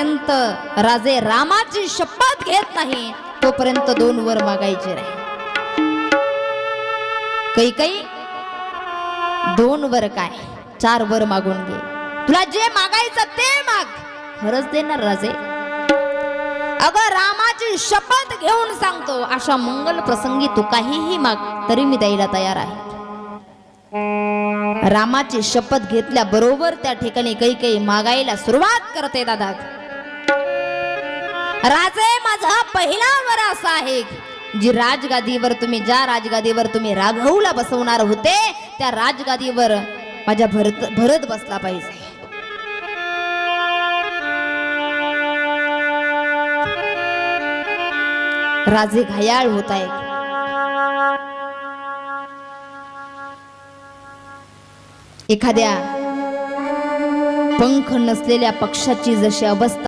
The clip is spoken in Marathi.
पर्यंत राजे रामाची शपथ घेत नाही तोपर्यंत दोन वर मागायचे काही काही दोन वर काय? चार वर मागून घे. तुला जे मागायचं ते माग. खरंच देणार राजे. अगं रामाची शपथ घेऊन सांगतो अशा मंगल प्रसंगी तू काहीही माग तरी मी द्यायला तयार आहे. रामाची शपथ घेतल्या बरोबर त्या ठिकाणी काही काही मागायला सुरुवात करते दादा. राजे माझा पहिला वर असा आहे. जी राजगादीवर तुम्ही ज्या राजगादीवर तुम्ही राघवला बसवणार होते त्या राजगादीवर माझ्या भरत भरत बसला पाहिजे. राजे घायाळ होत आहे एखाद्या पंख नसलेल्या पक्षाची जशी अवस्था